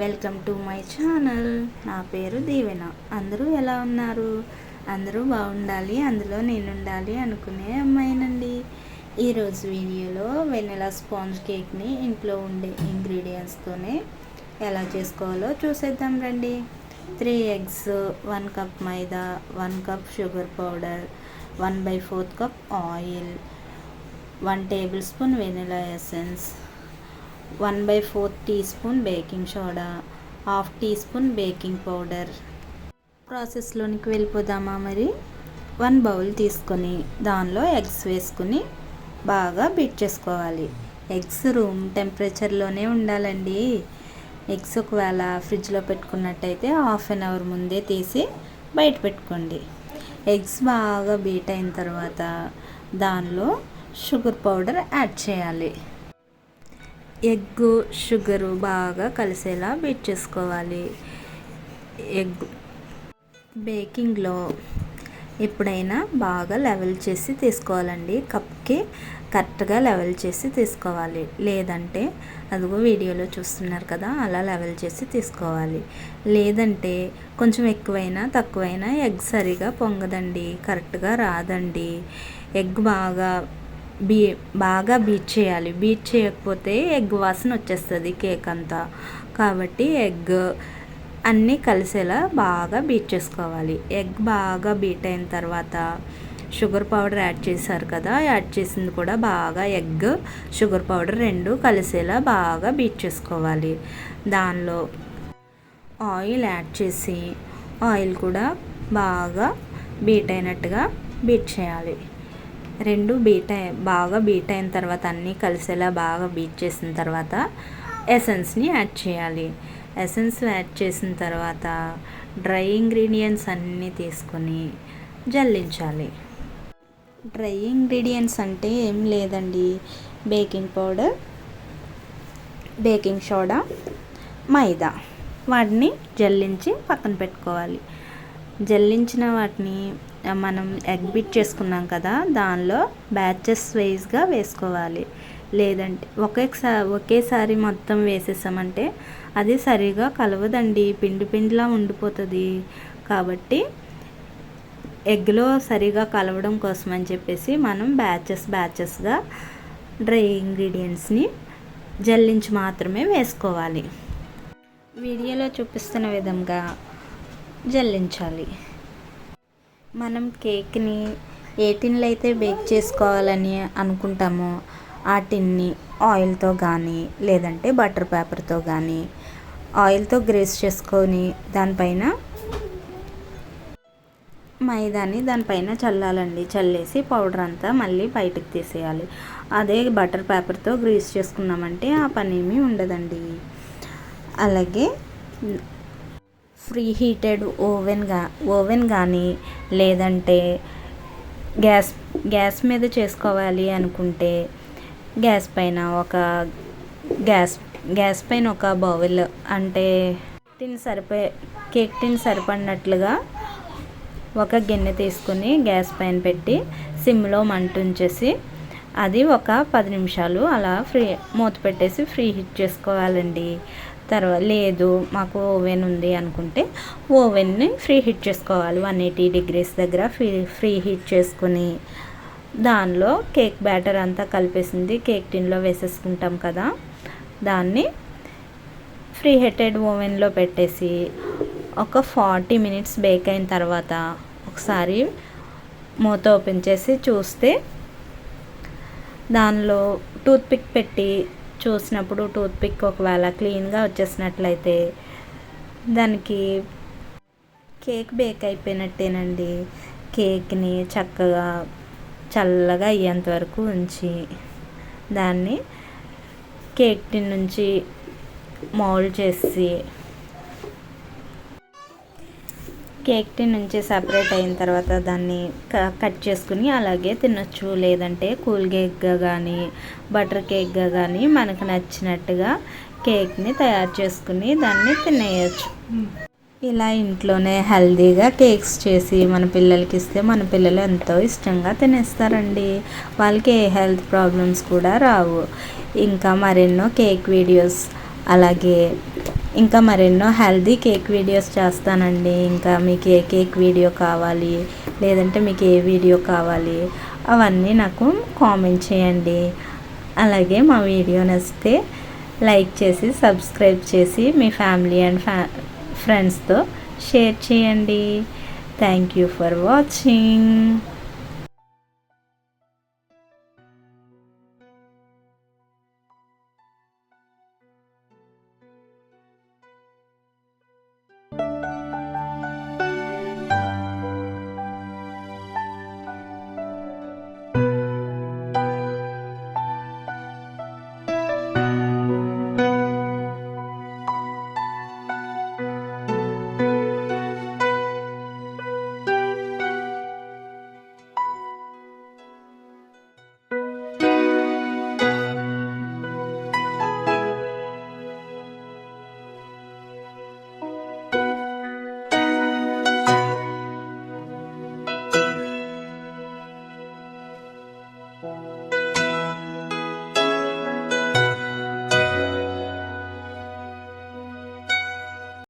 Welcome to my channel. నా పేరు దీవెన. అందరూ ఎలా ఉన్నారు? అందరూ బాగుండాలి అందులో నేను ఉండాలి అనుకునే అమ్మాయినండి. ఈరోజు వీడియోలో వెనిలా స్పాంజ్ కేక్ని ఇంట్లో ఉండే ఇంగ్రీడియంట్స్తోనే ఎలా చేసుకోవాలో చూసేద్దాం రండి. Three eggs one cup maida one cup sugar powder one by fourth cup oil one tablespoon vanilla essence one by fourth teaspoon baking soda half teaspoon baking powder. ప్రాసెస్లోనికి వెళ్ళిపోదామా మరి? వన్ బౌల్ తీసుకొని దానిలో ఎగ్స్ వేసుకుని బాగా beat చేసుకోవాలి. Eggs room టెంపరేచర్లోనే ఉండాలండి. Eggs ఒకవేళ ఫ్రిడ్జ్లో పెట్టుకున్నట్టయితే హాఫ్ అన్ అవర్ ముందే తీసి బయట పెట్టుకోండి. ఎగ్స్ బాగా బీట్ అయిన తర్వాత దానిలో షుగర్ పౌడర్ యాడ్ చేయాలి. ఎగ్ షుగరు బాగా కలిసేలా బీట్ చేసుకోవాలి. ఎగ్ బేకింగ్లో ఎప్పుడైనా బాగా లెవెల్ చేసి తీసుకోవాలండి. కప్కి కరెక్ట్గా లెవెల్ చేసి తీసుకోవాలి. లేదంటే అదిగో వీడియోలో చూస్తున్నారు కదా అలా లెవెల్ చేసి తీసుకోవాలి. లేదంటే కొంచెం ఎక్కువైనా తక్కువైనా ఎగ్ సరిగా పొంగదండి కరెక్ట్గా రాదండి. ఎగ్ బాగా బీ బాగా బీట్ చేయాలి. బీట్ చేయకపోతే ఎగ్ వాసన వచ్చేస్తుంది కేక్ అంతా. కాబట్టి ఎగ్ అన్నీ కలిసేలా బాగా బీట్ చేసుకోవాలి. ఎగ్ బాగా బీట్ అయిన తర్వాత షుగర్ పౌడర్ యాడ్ చేశారు కదా యాడ్ చేసింది కూడా బాగా ఎగ్ షుగర్ పౌడర్ రెండు కలిసేలా బాగా బీట్ చేసుకోవాలి. దానిలో ఆయిల్ యాడ్ చేసి ఆయిల్ కూడా బాగా బీట్ అయినట్టుగా బీట్ చేయాలి. రెండు బీట్ అయి బాగా బీట్ అయిన తర్వాత అన్నీ కలిసేలా బాగా బీట్ చేసిన తర్వాత ఎసెన్స్ని యాడ్ చేయాలి. ఎసెన్స్ యాడ్ చేసిన తర్వాత డ్రై ఇంగ్రీడియంట్స్ అన్నీ తీసుకొని జల్లించాలి. డ్రై ఇంగ్రీడియంట్స్ అంటే ఏం లేదండి. Baking powder baking soda maida. వాటిని జల్లించి పక్కన పెట్టుకోవాలి. జల్లించిన వాటిని మనం ఎగ్ బిట్ చేసుకున్నాం కదా దానిలో బ్యాచెస్ వైజ్గా వేసుకోవాలి. లేదంటే ఒకేసారి ఒకేసారి మొత్తం వేసేసామంటే అది సరిగా కలవదండి. పిండి పిండిలా ఉండిపోతుంది. కాబట్టి ఎగ్లో సరిగా కలవడం కోసం అని చెప్పేసి మనం బ్యాచెస్ బ్యాచెస్గా డ్రై ఇంగ్రీడియంట్స్ని జల్లించి మాత్రమే వేసుకోవాలి. వీడియోలో చూపిస్తున్న విధంగా జల్లించాలి. మనం కేక్ని ఏ టిన్లు అయితే బేక్ చేసుకోవాలని అనుకుంటామో ఆ టిన్ని ఆయిల్తో కానీ లేదంటే బటర్ పేపర్తో కానీ ఆయిల్తో గ్రేస్ చేసుకొని దానిపైన మైదాని దానిపైన చల్లాలండి. చల్లేసి పౌడర్ అంతా మళ్ళీ బయటకు తీసేయాలి. అదే బటర్ పేపర్తో గ్రీస్ చేసుకున్నామంటే ఆ పని ఏమీ ఉండదండి. అలాగే ఫ్రీ హీటెడ్ ఓవెన్గా ఓవెన్ కానీ లేదంటే గ్యాస్ గ్యాస్ మీద చేసుకోవాలి అనుకుంటే గ్యాస్ పైన ఒక గ్యాస్ గ్యాస్ పైన ఒక బౌల్ అంటే టిన్ సరిపోయే కేక్ టిన్ సరిపడినట్లుగా ఒక గిన్నె తీసుకుని గ్యాస్ పైన పెట్టి సిమ్లో మంట ఉంచేసి అది ఒక పది నిమిషాలు అలా ఫ్రీ మూత పెట్టేసి ఫ్రీ హీట్ చేసుకోవాలండి. తర్వాత లేదు మాకు ఓవెన్ ఉంది అనుకుంటే ఓవెన్ని ఫ్రీ హీట్ చేసుకోవాలి. వన్ ఎయిటీ డిగ్రీస్ దగ్గర ఫ్రీ ఫ్రీ హీట్ చేసుకుని దానిలో కేక్ బ్యాటర్ అంతా కలిపేసింది. కేక్ టిన్లో వేసేసుకుంటాం కదా. దాన్ని ఫ్రీ హెటెడ్ ఓవెన్లో పెట్టేసి ఒక ఫార్టీ మినిట్స్ బేక్ అయిన తర్వాత ఒకసారి మూత ఓపెన్ చేసి చూస్తే దానిలో టూత్పిక్ పెట్టి చూసినప్పుడు టూత్పిక్ ఒకవేళ క్లీన్గా వచ్చేసినట్లయితే దానికి కేక్ బేక్ అయిపోయినట్టేనండి. కేక్ని చక్కగా చల్లగా అయ్యేంత వరకు ఉంచి దాన్ని కేక్ టిన్ నుంచి మౌల్డ్ చేసి కేక్ టిన్ నుంచి సపరేట్ అయిన తర్వాత దాన్ని కట్ చేసుకుని అలాగే తినొచ్చు. లేదంటే కూల్ కేక్గా కానీ బటర్ కేక్గా కానీ మనకు నచ్చినట్టుగా కేక్ని తయారు చేసుకుని దాన్ని తినేయచ్చు. ఇలా ఇంట్లోనే హెల్తీగా కేక్స్ చేసి మన పిల్లలకి ఇస్తే మన పిల్లలు ఎంతో ఇష్టంగా తినేస్తారండి. వాళ్ళకి ఏ హెల్త్ ప్రాబ్లమ్స్ కూడా రావు. ఇంకా మరెన్నో కేక్ వీడియోస్ అలాగే ఇంకా మరెన్నో హెల్దీ కేక్ వీడియోస్ చేస్తానండి. ఇంకా మీకు ఏ కేక్ వీడియో కావాలి లేదంటే మీకు ఏ వీడియో కావాలి అవన్నీ నాకు కామెంట్ చేయండి. అలాగే మా వీడియో నచ్చితే లైక్ చేసి సబ్స్క్రైబ్ చేసి మీ ఫ్యామిలీ అండ్ ఫ్యా ఫ్రెండ్స్తో షేర్ చేయండి. Thank you for watching.